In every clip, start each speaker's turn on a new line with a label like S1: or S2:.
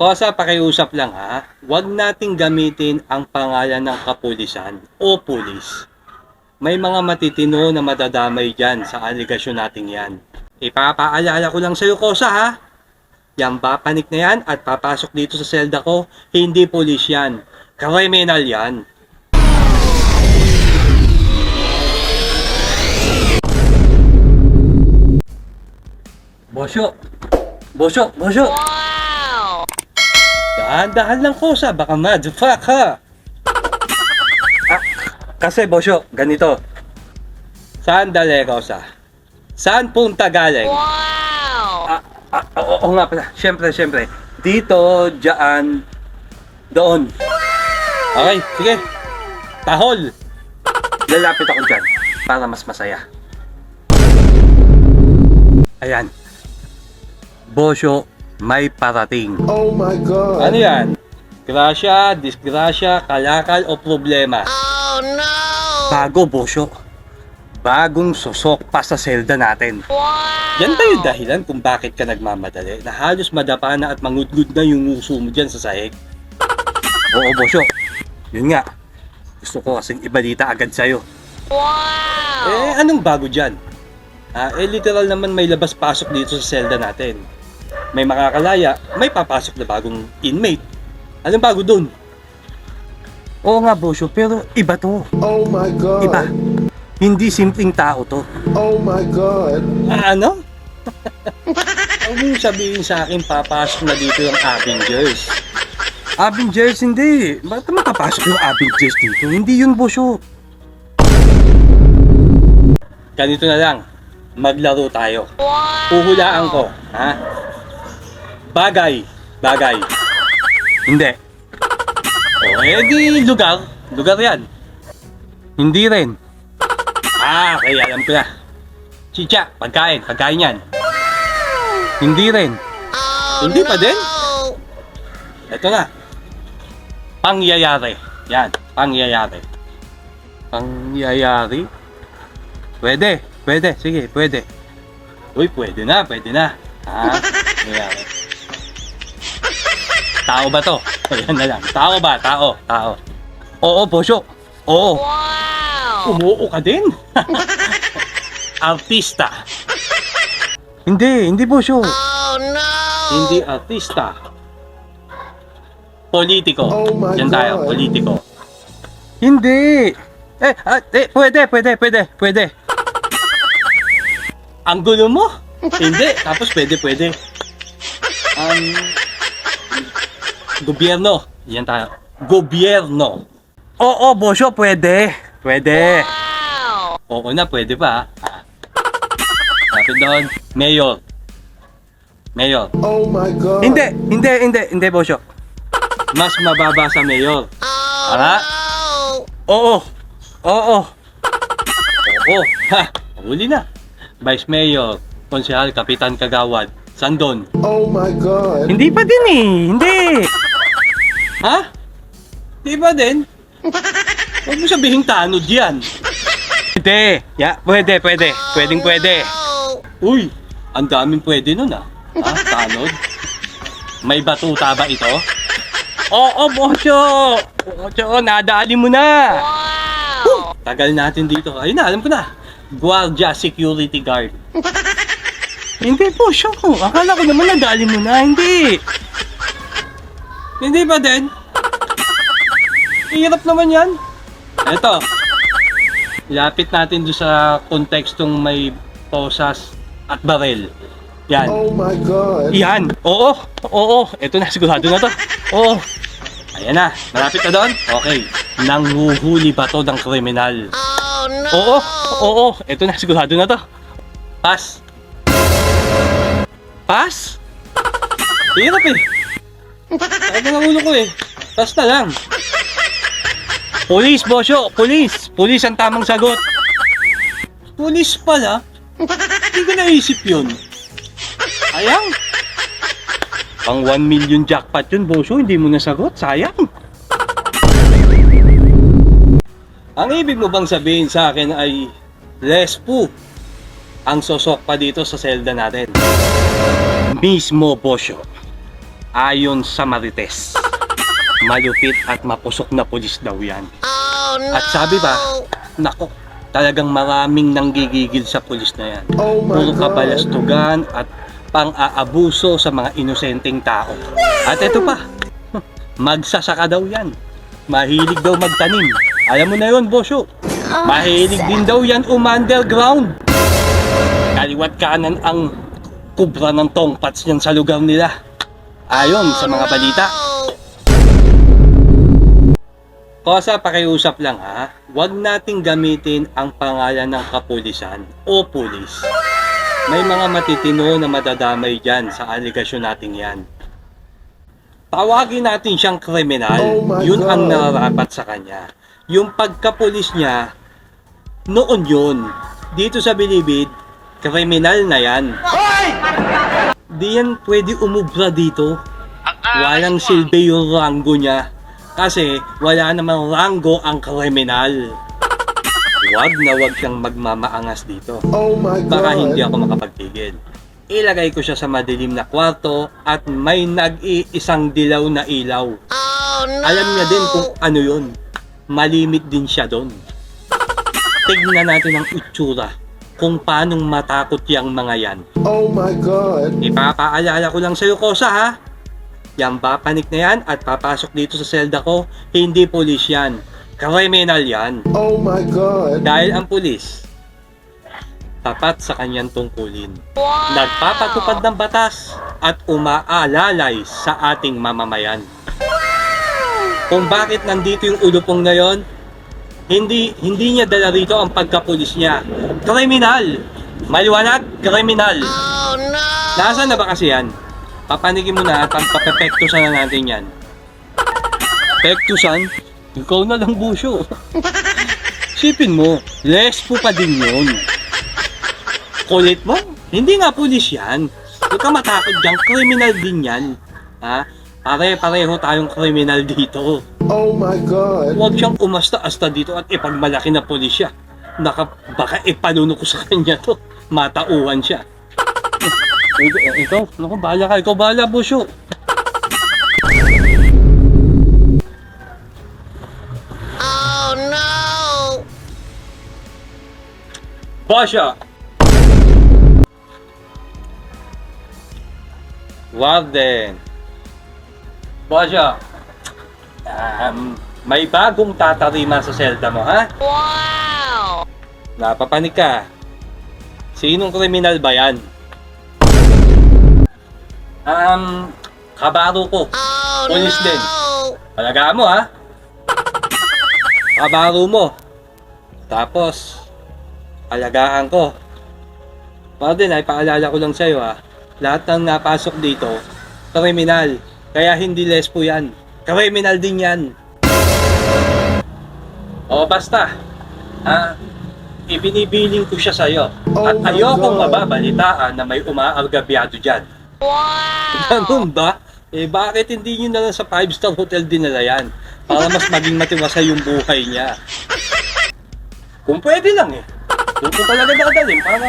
S1: Kosa, pakiusap lang ha. Huwag nating gamitin ang pangalan ng kapulisan o pulis. May mga matitino na madadamay dyan sa aligasyon nating yan. Ipapaalala ko lang sa'yo, Kosa ha. Yan ba panik na yan at papasok dito sa selda ko? Hindi pulis yan. Kriminal yan. Bosyo! Bosyo! Bosyo!
S2: Wow!
S1: Dahan-dahan lang ko sa baka mad-fuck ha. Ah, kasi Bosyo, ganito. Saan dali Rosa? Saan punta galing?
S2: Wow!
S1: Ah, ah, oo, oo nga pala. Siyempre, siyempre. Dito, dyan, doon. Okay, sige. Tahol. Lalapit ako dyan para mas masaya. Ayan. Bosyo, may parating.
S3: Oh my god.
S1: Ano yan? Grasya, disgrasya, kalakal o problema?
S2: Oh no!
S1: Bago, Bosyo. Bagong susok pa sa selda natin.
S2: Wow!
S1: Yan ba yung dahilan kung bakit ka nagmamadali na halos madapa na at mangudgud na yung uso mo dyan sa sahig? Oo, Bosyo. Yun nga. Gusto ko kasing ibalita agad sa'yo.
S2: Wow!
S1: Eh, anong bago dyan? Ah, eh, literal naman may labas-pasok dito sa selda natin. May makakalaya, may papasok na bagong inmate. Anong bago dun? Oo nga, Bosyo, pero iba to.
S3: Oh my god.
S1: Iba. Hindi simpleng tao to.
S3: Oh my god.
S1: Ah, ano? Huwag mong sabihin sa akin papasok na dito yung Avengers. Avengers hindi. Bakit naman papasok yung Avengers dito? Hindi yun, Bosyo. Ganito na lang. Maglaro tayo.
S2: Wow!
S1: Uhulaan ko. Ha? Bagay. Bagay. Hindi. O, eh di lugar. Lugar yan. Hindi rin. Ah, okay, alam ko na. Chicha, pagkain. Pagkain yan. Hindi rin.
S2: Oh,
S1: Hindi pa din? Ito na. Pangyayari. Yan, pangyayari. Pangyayari? Pwede, pwede, sige, pwede. Uy, pwede na, pwede na. Ha? Pangyayari. Tao ba to? Ayan na lang. Tao ba? Tao, tao. Oo, Bosyo. Oo.
S2: Wow!
S1: Umuo ka din? Artista. Hindi, hindi Bosyo.
S2: Oh no!
S1: Hindi artista. Politiko.
S3: Oh my
S1: Yan tayo,
S3: God.
S1: politiko. Hindi. Eh, ah, eh, pwede, pwede, pwede, pwede. Ang gulo mo? Hindi. Tapos pwede, pwede. Um, gobyerno. Yan tayo. Gobyerno. Oo, Bosyo, pwede. Pwede.
S2: Wow!
S1: Oo na, pwede pa. Lapit doon. Mayor. Mayor.
S3: Oh my god.
S1: Hindi, hindi, hindi, hindi, Bosyo. Mas mababa sa mayor.
S2: Oh
S1: Ala?
S2: no!
S1: Oo. Oo. Oo. Ha, huli na. Vice Mayor, Konsehal, Kapitan Kagawad, Sandon.
S3: Oh my god.
S1: Hindi pa din eh. Hindi. Ha? Hindi pa din? Huwag mo sabihin tanod yan. Pwede. Ya, pwede, pwede. Pwedeng pwede.
S2: No!
S1: Uy, ang daming pwede nun ah. Ha? Tanod? May batuta ba ito? Oo, Bosyo! Bosyo, nadali mo na!
S2: Wow!
S1: Tagal natin dito. Ayun na, alam ko na. Guardia Security Guard. Hindi ko. Akala ko naman nadali mo na. Hindi. Hindi ba din? Hirap naman yan. Eto. Lapit natin doon sa kontekstong may posas at barel. Yan.
S3: Oh my god.
S1: Yan. Oo. Oo. Ito na. Sigurado na to. Oo. Ayan na. Malapit na doon. Okay. Nanghuhuli ba to ng kriminal?
S2: Oh no!
S1: Oo. Oo. Ito na. Sigurado na to. Pass. Pass? Hirap eh. Sakit ng ulo ko eh. Pass na lang. Police, Bosyo. Police. Police ang tamang sagot. Police pala? Hindi ko naisip yun. Sayang. Pang 1 million jackpot yun, Bosyo. Hindi mo nasagot. Sayang. Ang ibig mo bang sabihin sa akin ay less po ang sosok pa dito sa selda natin? Mismo, Bosyo. Ayon sa Marites. Malupit at mapusok na pulis daw yan.
S2: Oh no!
S1: At sabi ba, nako, talagang maraming nanggigigil sa pulis na yan.
S3: Oh my
S1: Puro kabalastugan at pang-aabuso sa mga inosenteng tao. At ito pa, magsasaka daw yan. Mahilig daw magtanim. Alam mo na yun, Bosyo. Mahilig din daw yan um-underground. Kaliwat kanan ang kubra ng tongpats niyan sa lugar nila. Ayon sa mga balita. Kosa, pakiusap lang ha. Huwag nating gamitin ang pangalan ng kapulisan o pulis. May mga matitino na madadamay dyan sa aligasyon natin yan. Tawagin natin siyang kriminal.
S3: Oh
S1: yun ang nararapat sa kanya. Yung pagkapulis niya, noon yun. Dito sa Bilibid, kriminal na yan. Di yan pwede umubra dito. Walang silbi yung ranggo niya. Kasi wala namang ranggo ang kriminal. Huwag na huwag siyang magmamaangas dito.
S3: Oh my
S1: Baka hindi
S3: God.
S1: ako makapagpigil. Ilagay ko siya sa madilim na kwarto at may nag-iisang dilaw na ilaw.
S2: Oh no!
S1: Alam niya din kung ano yun. Malimit din siya doon. Tignan natin ang itsura kung paanong matakot yung mga yan.
S3: Oh my God.
S1: Ipapaalala ko lang sa'yo, Kosa, ha? Yan ba, panik na yan at papasok dito sa selda ko? Hindi pulis yan. Kriminal yan.
S3: Oh my God.
S1: Dahil ang pulis, tapat sa kanyang tungkulin.
S2: Wow!
S1: Nagpapatupad ng batas at umaalalay sa ating mamamayan. Kung bakit nandito yung ulupong na yon, hindi, hindi niya dala rito ang pagkapulis niya. Kriminal! Maliwanag, kriminal!
S2: Oh no!
S1: Nasaan na ba kasi yan? Papanigin mo na at pagpapepektusan na natin yan. Pektusan? Ikaw na lang busyo. Sipin mo, lespo pa din yun. Kulit mo? Hindi nga pulis yan. Huwag ka matakot dyan, kriminal din yan. Ha? Pare-pareho tayong kriminal dito.
S3: Oh my God.
S1: Huwag siyang umasta-asta dito at ipagmalaki na pulis siya. Naka, baka ipanuno ko sa kanya to. Matauhan siya. Ikaw, naku, bahala ka. Ikaw bahala, busyo.
S2: Oh no!
S1: Basha! Warden. Basha. Um, may bagong tatarima sa selda mo, ha?
S2: Wow!
S1: Napapanig ka. Sinong kriminal ba yan? Um, kabaro ko.
S2: Oh
S1: Pulis
S2: no!
S1: din. Alagaan mo, ha? Kabaro mo. Tapos, alagaan ko. Warden, ay paalala ko lang sa'yo, ha? Lahat ng napasok dito, kriminal. Kaya hindi lespo yan. Kriminal din yan. O basta, ha? Ibinibiling ko siya sa'yo.
S3: Oh
S1: At ayokong
S3: God.
S1: mababalitaan na may umaargabyado dyan.
S2: Wow!
S1: Ganun ba? Eh bakit hindi nyo na lang sa 5-star hotel dinala yan? Para mas maging matiwasay yung buhay niya. Kung pwede lang eh. Doon ko talaga dadalhin para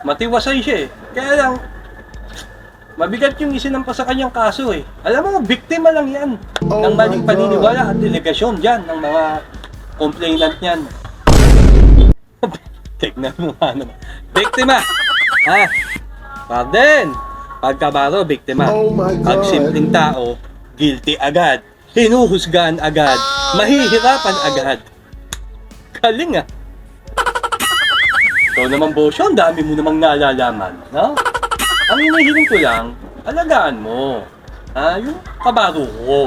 S1: matiwasay siya eh. Kaya lang, mabigat yung isinampa sa kanyang kaso eh. Alam mo, biktima lang yan
S3: Oh
S1: ng maling paniniwala at delegasyon dyan ng mga complainant niyan. Tignan mo nga naman. Biktima! Ha? Pardon! Pagkabaro, biktima.
S3: Oh my
S1: Pag simpleng tao, guilty agad. Hinuhusgahan agad. Mahihirapan agad. Galing ah. Ikaw naman, Bosyo, ang dami mo namang nalalaman. No? Ang hinihiling ko lang, alagaan mo. Ha? Yung kabaro ko.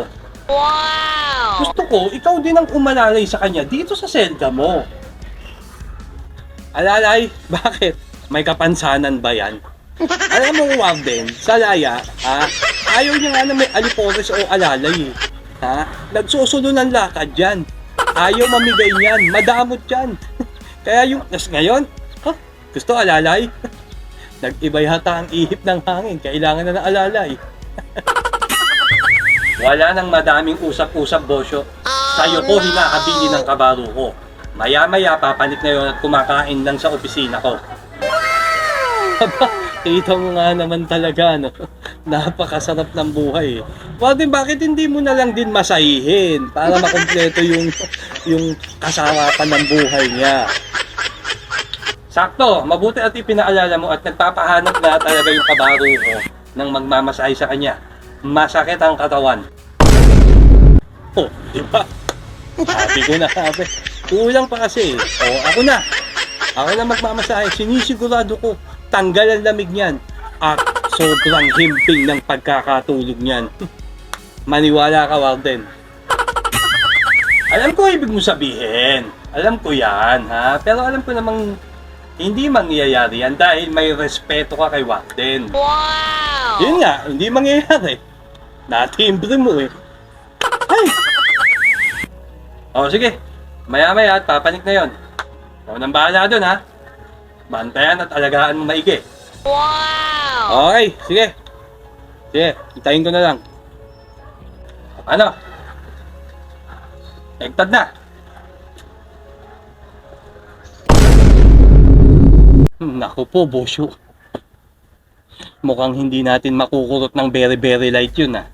S2: Wow!
S1: Gusto ko, ikaw din ang umalalay sa kanya dito sa selda mo. Alalay? Bakit? May kapansanan ba yan? Alam mo, Warden, sa laya, ha? Ayaw niya nga na may alipores o alalay, eh. Ha? Nagsusulo ng lakad yan. Ayaw mamigay niyan. Madamot yan. Kaya yung, nas ngayon, ha? Gusto alalay? Nag-ibay hata ang ihip ng hangin. Kailangan na ng alalay. Wala nang madaming usap-usap, Bosyo. Sa'yo ko hinahabili ng kabaro ko. Maya-maya papanik na yun at kumakain lang sa opisina ko. Aba, kita mo nga naman talaga, no? Napakasarap ng buhay. Warden, bakit hindi mo na lang din masahihin para makumpleto yung yung kasarapan ng buhay niya? Sakto, mabuti at ipinaalala mo at nagpapahanap na talaga yung kabaro ko ng magmamasahe sa kanya. Masakit ang katawan. Oh, di ba? Sabi ko na sabi. Kulang pa kasi. Oh, ako na. Ako na magmamasahe. Sinisigurado ko, tanggal ang lamig niyan. At sobrang himping ng pagkakatulog niyan. Maniwala ka, Warden. Alam ko ibig mo sabihin. Alam ko yan, ha? Pero alam ko namang hindi mangyayari yan dahil may respeto ka kay Warden.
S2: Wow!
S1: Yun nga, hindi mangyayari. Natimbre mo eh. Ay! O sige, maya maya at papanik na yon. Ikaw nang bahala dun ha. Bantayan at alagaan mo maigi.
S2: Wow!
S1: Okay, sige. Sige, itayin ko na lang. Ano? Egtad na. Naku po, Bosyo. Mukhang hindi natin makukurot ng very very light yun ah.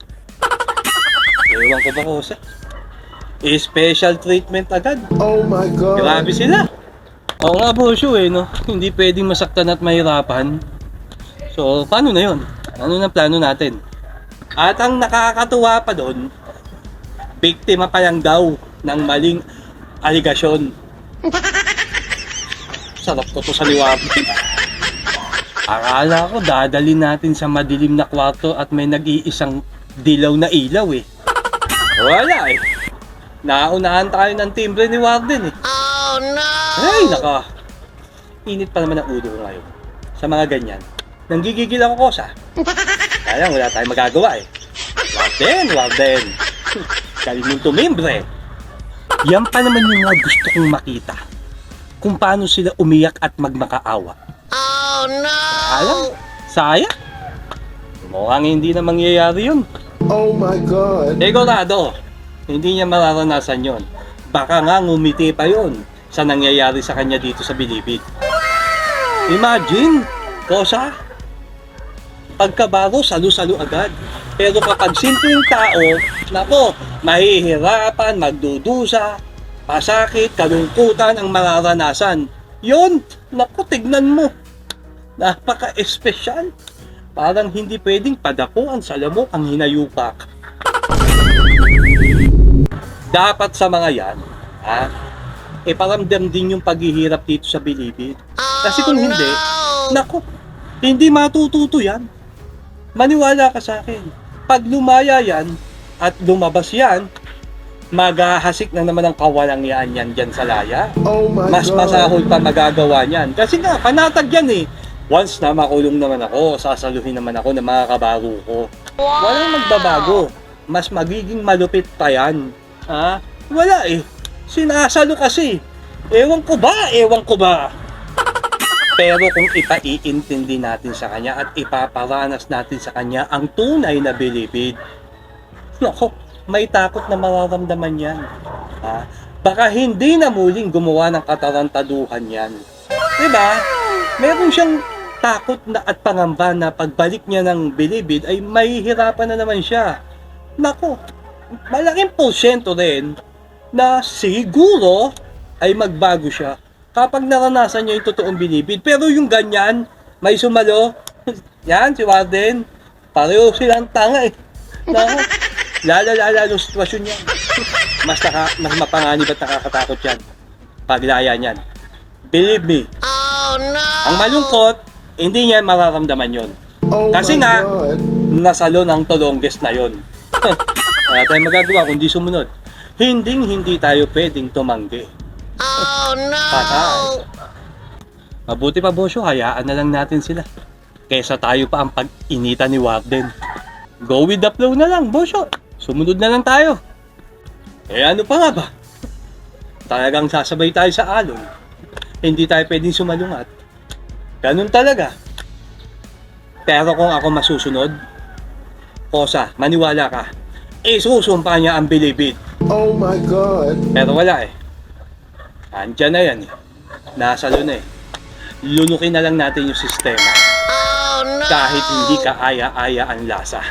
S1: Ewan ko ba ko sa eh, special treatment agad.
S3: Oh my God.
S1: Grabe sila. Oo nga, Bosyo eh, no? Hindi pwedeng masaktan at mahirapan. So, paano na yon? Ano na plano natin? At ang nakakatuwa pa doon, biktima pa lang daw ng maling aligasyon. Sarap ko to sa liwapin. Akala ko dadalhin natin sa madilim na kwarto at may nag-iisang dilaw na ilaw eh. Wala eh. Naunahan tayo ng timbre ni Warden eh.
S2: Oh no!
S1: Ay, naka. Init pa naman ang ulo ko ngayon. Sa mga ganyan. Nanggigigil ako kosa. Kaya lang, wala tayong magagawa eh. Warden, Warden. Galing mong tumimbre. Yan pa naman yung mga gusto kong makita. Kung paano sila umiyak at magmakaawa.
S2: Oh no!
S1: Alam, sayang. Mukhang hindi na mangyayari yun.
S3: Oh my God.
S1: Sigurado, hindi niya mararanasan yon. Baka nga ngumiti pa yon sa nangyayari sa kanya dito sa Bilibid. Imagine, kosa, pagkabaro, salo-salo agad. Pero kapag simpleng tao, nako, mahihirapan, magdudusa, pasakit, kalungkutan ang mararanasan. Yon, nako, tignan mo. Napaka-espesyal. Parang hindi pwedeng padakuan sa lamok ang hinayupak. Dapat sa mga yan, ha, iparamdam din yung paghihirap dito sa Bilibid. Kasi kung hindi,
S2: no!
S1: nako, hindi matututo yan. Maniwala ka sa akin. Pag lumaya yan at lumabas yan, maghahasik na naman ang kawalangyaan yan dyan sa laya.
S3: Oh my
S1: Mas
S3: God.
S1: masahol pa magagawa niyan. Kasi nga, panatag yan eh. Once na makulong naman ako, sasaluhin naman ako ng mga kabaro ko.
S2: Wow!
S1: Walang magbabago. Mas magiging malupit pa yan. Ha? Wala eh. Sinasalo kasi. Ewan ko ba? Ewan ko ba? Pero kung ipaiintindi natin sa kanya at ipaparanas natin sa kanya ang tunay na bilibid, nako, may takot na mararamdaman yan. Ha? Baka hindi na muling gumawa ng katarantaduhan yan. Diba? Meron siyang takot na at pangamba na pagbalik niya ng bilibid ay mahihirapan na naman siya. Nako, malaking porsyento rin na siguro ay magbago siya kapag naranasan niya yung totoong bilibid. Pero yung ganyan, may sumalo, yan, si Warden, pareho silang tanga eh. Nako, lala-lala yung sitwasyon niya. Mas, naka, mas mapanganib at nakakatakot yan. Paglaya niyan. Believe me,
S2: Oh no!
S1: ang malungkot, hindi niya mararamdaman yon.
S3: Oh
S1: Kasi
S3: my
S1: nga,
S3: God.
S1: nasalo ng tolongges na yon. Wala tayong magagawa kundi sumunod. Hinding hindi tayo pwedeng tumanggi.
S2: Oh no!
S1: Patay. Mabuti pa Bosyo, hayaan na lang natin sila. Kesa tayo pa ang pag-inita ni Warden. Go with the flow na lang, Bosyo. Sumunod na lang tayo. Eh ano pa nga ba? Talagang sasabay tayo sa alon. Hindi tayo pwedeng sumalungat. Ganun talaga. Pero kung ako masusunod, Kosa, maniwala ka. Isusumpa niya ang bilibid.
S3: Oh my God.
S1: Pero wala eh. Andyan na yan eh. Nasalo na eh. Lunukin na lang natin yung sistema.
S2: Oh no!
S1: kahit hindi ka aya-aya ang lasa.